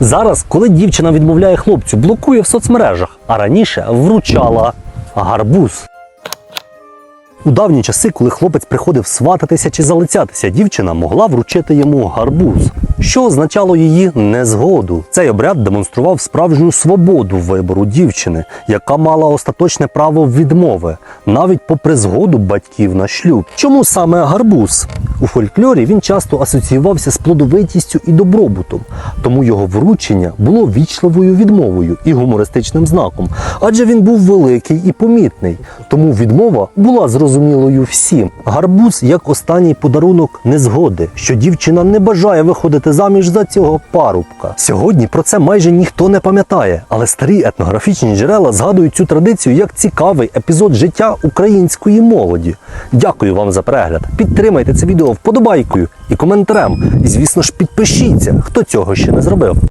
Зараз, коли дівчина відмовляє хлопцю, блокує в соцмережах, а раніше вручала гарбуз. У давні часи, коли хлопець приходив свататися чи залицятися, дівчина могла вручити йому гарбуз, що означало її незгоду. Цей обряд демонстрував справжню свободу вибору дівчини, яка мала остаточне право відмови, навіть попри згоду батьків на шлюб. Чому саме гарбуз? У фольклорі він часто асоціювався з плодовитістю і добробутом, тому його вручення було вічливою відмовою і гумористичним знаком, адже він був великий і помітний, тому відмова була зрозумілою всім. Гарбуз як останній подарунок незгоди, що дівчина не бажає виходити заміж за цього парубка. Сьогодні про це майже ніхто не пам'ятає, але старі етнографічні джерела згадують цю традицію як цікавий епізод життя української молоді. Дякую вам за перегляд. Підтримайте це відео вподобайкою і коментарем. І звісно ж підпишіться, хто цього ще не зробив.